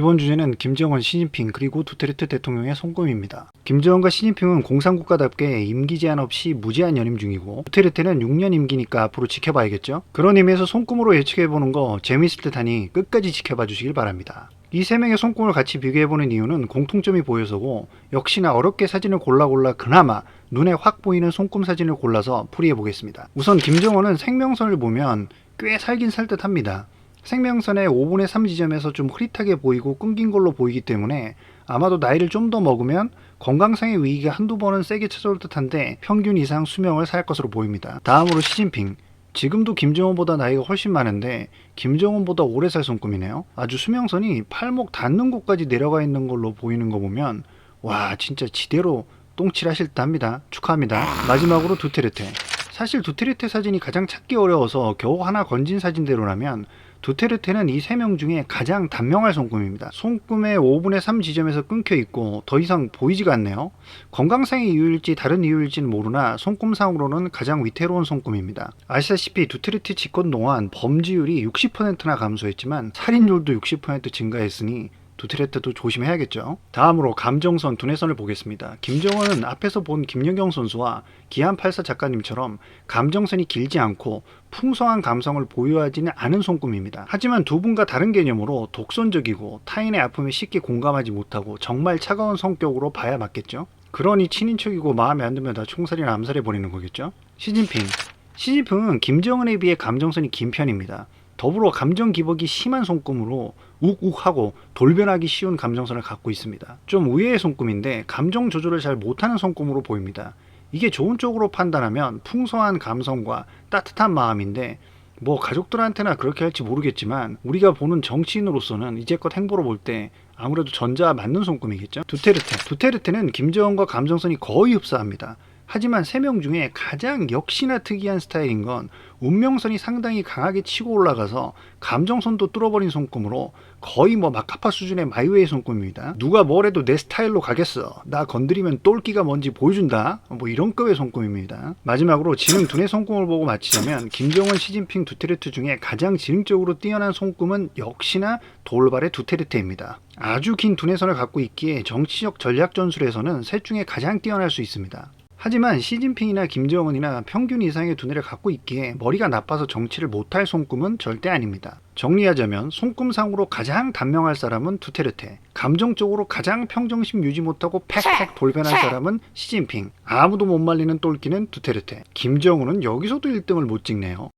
이번 주제는 김정은, 시진핑 그리고 두테르테 대통령의 손금입니다. 김정은과 시진핑은 공산국가답게 임기 제한 없이 무제한 연임 중이고 두테르테는 6년 임기니까 앞으로 지켜봐야겠죠. 그런 의미에서 손금으로 예측해보는 거 재미있을 듯 하니 끝까지 지켜봐 주시길 바랍니다. 이 세 명의 손금을 같이 비교해보는 이유는 공통점이 보여서고 역시나 어렵게 사진을 골라 골라 그나마 눈에 확 보이는 손금 사진을 골라서 풀이해보겠습니다. 우선 김정은은 생명선을 보면 꽤 살긴 살 듯합니다. 생명선의 5분의 3 지점에서 좀 흐릿하게 보이고 끊긴 걸로 보이기 때문에 아마도 나이를 좀 더 먹으면 건강상의 위기가 한두 번은 세게 찾아올 듯한데 평균 이상 수명을 살 것으로 보입니다. 다음으로 시진핑. 지금도 김정은보다 나이가 훨씬 많은데 김정은보다 오래 살 손금이네요. 아주 수명선이 팔목 닿는 곳까지 내려가 있는 걸로 보이는 거 보면 와 진짜 지대로 똥칠하실 듯 합니다. 축하합니다. 마지막으로 두테르테. 사실 두테르테 사진이 가장 찾기 어려워서 겨우 하나 건진 사진대로라면 두테르테는 이 세 명 중에 가장 단명할 손금입니다. 손금의 5분의 3 지점에서 끊겨 있고 더 이상 보이지가 않네요. 건강상의 이유일지 다른 이유일지는 모르나 손금상으로는 가장 위태로운 손금입니다. 아시다시피 두테르테 집권 동안 범죄율이 60%나 감소했지만 살인율도 60% 증가했으니 두테르테도 조심해야겠죠. 다음으로 감정선, 두뇌선을 보겠습니다. 김정은은 앞에서 본 김연경 선수와 기안84 작가님처럼 감정선이 길지 않고 풍성한 감성을 보유하지는 않은 손금입니다. 하지만 두 분과 다른 개념으로 독선적이고 타인의 아픔에 쉽게 공감하지 못하고 정말 차가운 성격으로 봐야 맞겠죠. 그러니 친인척이고 마음에 안 들면 다 총살이나 암살해 버리는 거겠죠. 시진핑. 시진핑은 김정은에 비해 감정선이 긴 편입니다. 더불어 감정 기복이 심한 손금으로 욱욱하고 돌변하기 쉬운 감정선을 갖고 있습니다. 좀 의외의 손금인데 감정 조절을 잘 못하는 손금으로 보입니다. 이게 좋은 쪽으로 판단하면 풍성한 감성과 따뜻한 마음인데 뭐 가족들한테나 그렇게 할지 모르겠지만 우리가 보는 정치인으로서는 이제껏 행보로 볼 때 아무래도 전자와 맞는 손금이겠죠. 두테르테. 두테르테는 김정은과 감정선이 거의 흡사합니다. 하지만 세 명 중에 가장 역시나 특이한 스타일인 건 운명선이 상당히 강하게 치고 올라가서 감정선도 뚫어버린 손금으로 거의 뭐 마카파 수준의 마이웨이 손금입니다. 누가 뭐래도 내 스타일로 가겠어. 나 건드리면 똘끼가 뭔지 보여준다. 뭐 이런 급의 손금입니다. 마지막으로 지능 두뇌 손금을 보고 마치자면 김정은, 시진핑, 두테르테 중에 가장 지능적으로 뛰어난 손금은 역시나 돌발의 두테르테입니다. 아주 긴 두뇌선을 갖고 있기에 정치적 전략 전술에서는 셋 중에 가장 뛰어날 수 있습니다. 하지만 시진핑이나 김정은이나 평균 이상의 두뇌를 갖고 있기에 머리가 나빠서 정치를 못할 손금은 절대 아닙니다. 정리하자면 손금상으로 가장 단명할 사람은 두테르테, 감정적으로 가장 평정심 유지 못하고 팩팩 돌변할 사람은 시진핑, 아무도 못 말리는 똘끼는 두테르테, 김정은은 여기서도 1등을 못 찍네요.